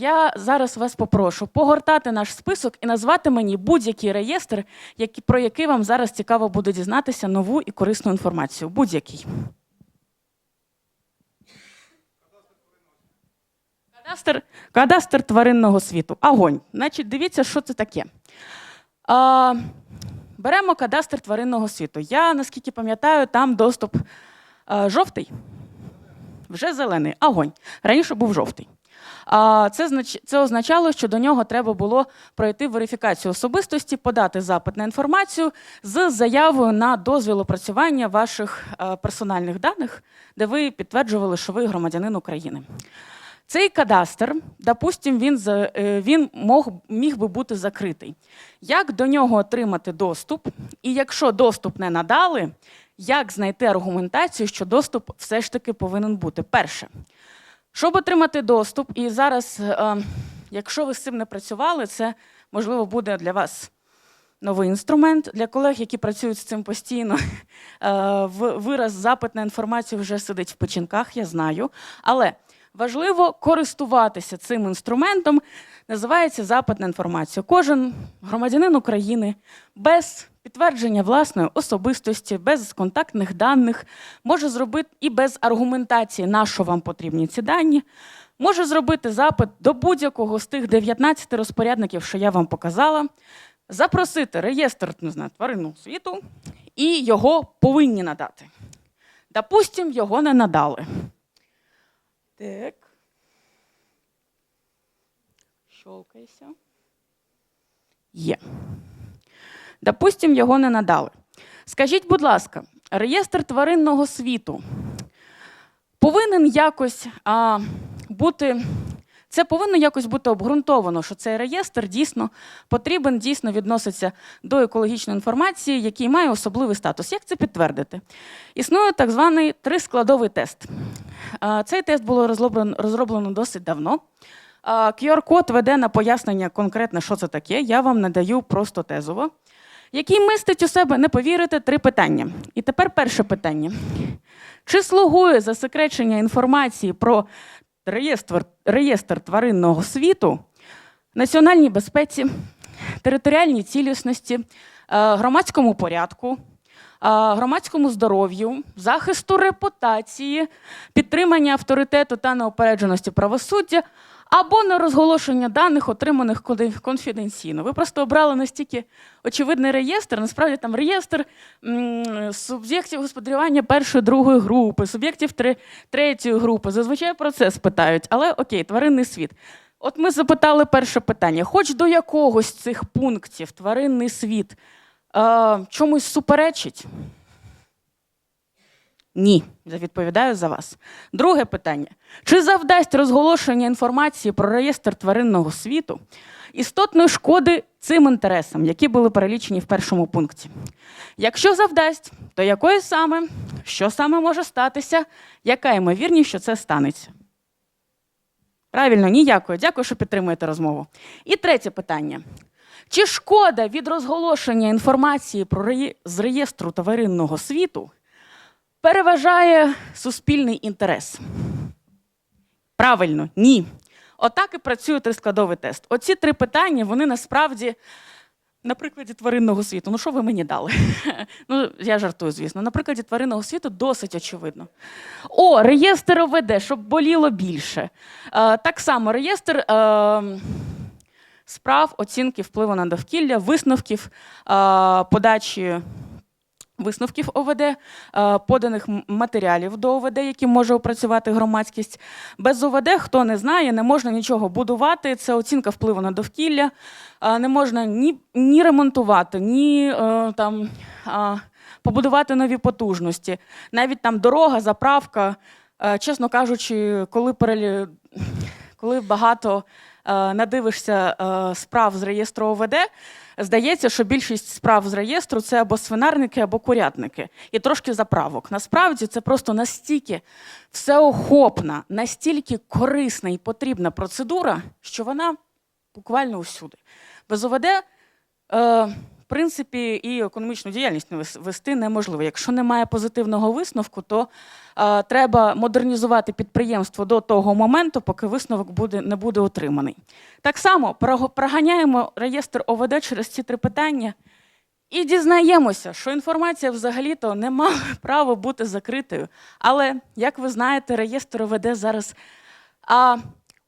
Я зараз вас попрошу погортати наш список і назвати мені будь-який реєстр, про який вам зараз цікаво буде дізнатися нову і корисну інформацію. Будь-який. Кадастр, кадастр тваринного світу. Агонь. Значить, дивіться, що це таке. А, беремо кадастр тваринного світу. Я, наскільки пам'ятаю, там доступ а, жовтий. Вже зелений. Агонь. Раніше був жовтий. Це, це означало, що до нього треба було пройти верифікацію особистості, подати запит на інформацію з заявою на дозвіл опрацювання ваших е, персональних даних, де ви підтверджували, що ви громадянин України. Цей кадастр, допустим, він, е, він мог, міг би бути закритий. Як до нього отримати доступ? І якщо доступ не надали, як знайти аргументацію, що доступ все ж таки повинен бути? Перше, щоб отримати доступ, і зараз, е, якщо ви з цим не працювали, це можливо буде для вас новий інструмент. Для колег, які працюють з цим постійно, е, вираз запит на інформацію вже сидить в печінках, я знаю. Але важливо користуватися цим інструментом. Називається запит на інформацію. Кожен громадянин України без підтвердження власної особистості, без контактних даних може зробити і без аргументації, на що вам потрібні ці дані, може зробити запит до будь-якого з тих 19 розпорядників, що я вам показала, запросити реєстр не знаю, тваринного світу і його повинні надати. Допустим, його не надали. Так. Щолкайся. Є. Допустим, його не надали. Скажіть, будь ласка, реєстр тваринного світу повинен якось а, бути. Це повинно якось бути обґрунтовано, що цей реєстр дійсно потрібен, дійсно відноситься до екологічної інформації, який має особливий статус. Як це підтвердити? Існує так званий трискладовий тест. Цей тест було розроблено, досить давно. QR-код веде на пояснення конкретно, що це таке. Я вам надаю просто тезово, який містить у себе, не повірите, три питання. І тепер перше питання: чи слугує засекречення інформації про реєстр, реєстр тваринного світу національній безпеці, територіальній цілісності, е, громадському порядку, е, громадському здоров'ю, захисту репутації, підтримання авторитету та неопередженості правосуддя або на розголошення даних, отриманих конфіденційно. Ви просто обрали настільки очевидний реєстр. Насправді там реєстр суб'єктів господарювання першої, другої групи, суб'єктів третьої групи. Зазвичай про це спитають. Але окей, тваринний світ. От ми запитали перше питання: хоч до якогось цих пунктів тваринний світ е, чомусь суперечить? Ні, відповідаю за вас. Друге питання: чи завдасть розголошення інформації про реєстр тваринного світу істотної шкоди цим інтересам, які були перелічені в першому пункті? Якщо завдасть, то якої саме, що саме може статися, яка ймовірність, що це станеться? Правильно, ніякої. Дякую, що підтримуєте розмову. І третє питання. Чи шкода від розголошення інформації про реє- з реєстру тваринного світу переважає суспільний інтерес? Правильно, ні. Отак і працює трискладовий тест. Оці три питання, вони насправді на прикладі тваринного світу. Ну, що ви мені дали? ну, я жартую, звісно. На прикладі тваринного світу досить очевидно. О, реєстр ОВД, щоб боліло більше. Е, так само реєстр. Е, Справ, оцінки впливу на довкілля, висновків, е, подачі висновків ОВД, е, поданих матеріалів до ОВД, які може опрацювати громадськість. Без ОВД, хто не знає, не можна нічого будувати. Це оцінка впливу на довкілля. Е, Не можна ні, ні ремонтувати, ні е, там, побудувати нові потужності. Навіть там дорога, заправка. Чесно кажучи, коли перелі... коли багато надивишся е, справ з реєстру ОВД, здається, що більшість справ з реєстру це або свинарники, або курятники, і трошки заправок. Насправді це просто настільки всеохопна, настільки корисна і потрібна процедура, що вона буквально усюди. Без ОВД е, принципі і економічну діяльність вести неможливо. Якщо немає позитивного висновку, то е, треба модернізувати підприємство до того моменту, поки висновок буде, не буде отриманий. Так само проганяємо реєстр ОВД через ці три питання. І дізнаємося, що інформація взагалі-то не мала права бути закритою. Але, як ви знаєте, реєстр ОВД зараз а,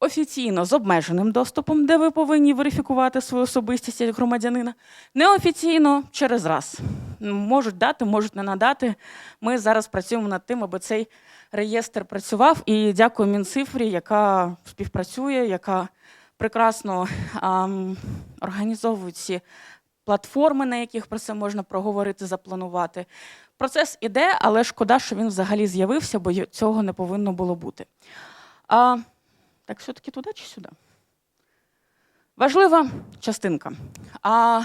офіційно з обмеженим доступом, де ви повинні верифікувати свою особистість як громадянина, неофіційно через раз. Можуть дати, можуть не надати. Ми зараз працюємо над тим, аби цей реєстр працював. І дякую Мінцифрі, яка співпрацює, яка прекрасно ам, організовує ці платформи, на яких про це можна проговорити, запланувати. Процес іде, але шкода, що він взагалі з'явився, бо цього не повинно було бути. А, так, все-таки туди чи сюди? Важлива частинка. А,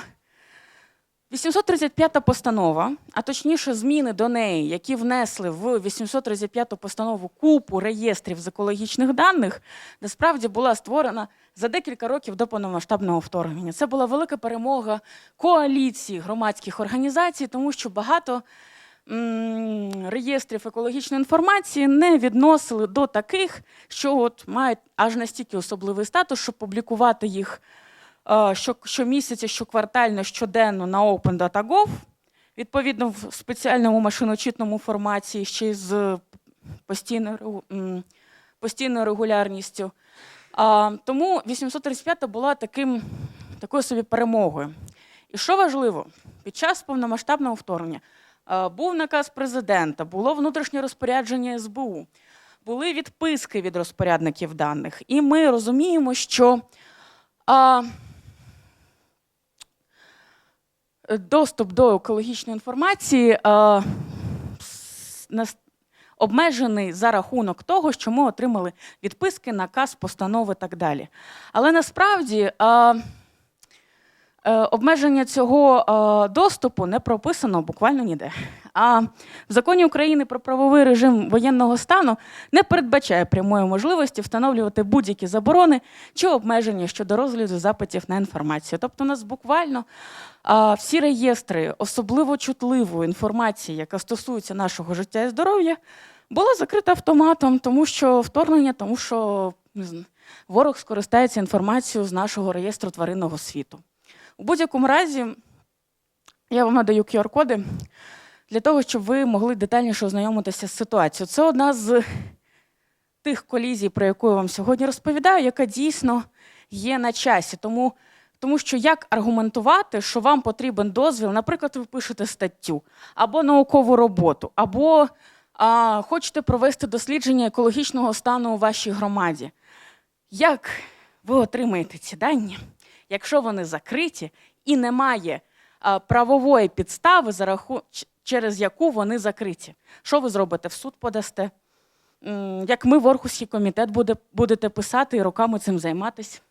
835 постанова, а точніше зміни до неї, які внесли в 835 постанову купу реєстрів з екологічних даних, насправді була створена за декілька років до повномасштабного вторгнення. Це була велика перемога коаліції громадських організацій, тому що багато реєстрів екологічної інформації не відносили до таких, що от мають аж настільки особливий статус, щоб публікувати їх е, щомісяця, щоквартально, щоденно на OpenData.gov, відповідно в спеціальному машиночитному форматі, ще й з постійною, постійною регулярністю. Тому 835 була таким, такою собі перемогою. І що важливо, під час повномасштабного вторгнення був наказ президента, було внутрішнє розпорядження СБУ, були відписки від розпорядників даних. І ми розуміємо, що а, доступ до екологічної інформації а, обмежений за рахунок того, що ми отримали відписки, наказ, постанови і так далі. Але насправді а, е, обмеження цього е, доступу не прописано буквально ніде. А в законі України про правовий режим воєнного стану не передбачає прямої можливості встановлювати будь-які заборони чи обмеження щодо розгляду запитів на інформацію. Тобто, у нас буквально всі реєстри особливо чутливої інформації, яка стосується нашого життя і здоров'я, була закрита автоматом, тому що вторгнення, тому що ворог скористається інформацією з нашого реєстру тваринного світу. У будь-якому разі я вам надаю QR-коди для того, щоб ви могли детальніше ознайомитися з ситуацією. Це одна з тих колізій, про яку я вам сьогодні розповідаю, яка дійсно є на часі. Тому, тому що як аргументувати, що вам потрібен дозвіл, наприклад, ви пишете статтю або наукову роботу, або а, хочете провести дослідження екологічного стану у вашій громаді. Як ви отримаєте ці дані, якщо вони закриті і немає правової підстави, через яку вони закриті? Що ви зробите? В суд подасте? Як ми в Орхуський комітет буде, будете писати і роками цим займатися?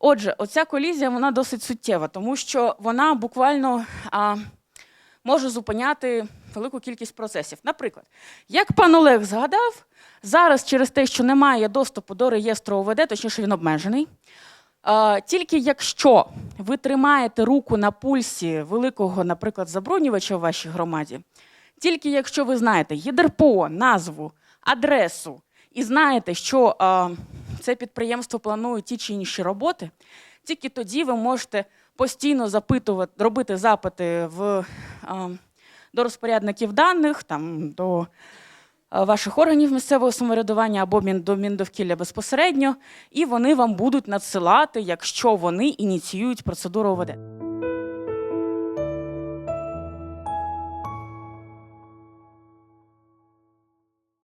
Отже, оця колізія вона досить суттєва, тому що вона буквально а, може зупиняти велику кількість процесів. Наприклад, як пан Олег згадав, зараз через те, що немає доступу до реєстру ОВД, точніше він обмежений. А, Тільки якщо ви тримаєте руку на пульсі великого, наприклад, забруднювача в вашій громаді, тільки якщо ви знаєте ЄДРПО, назву, адресу і знаєте, що це підприємство планує ті чи інші роботи, тільки тоді ви можете постійно запитувати, робити запити в, до розпорядників даних, там, до ваших органів місцевого самоврядування або до Міндовкілля безпосередньо, і вони вам будуть надсилати, якщо вони ініціюють процедуру ОВД.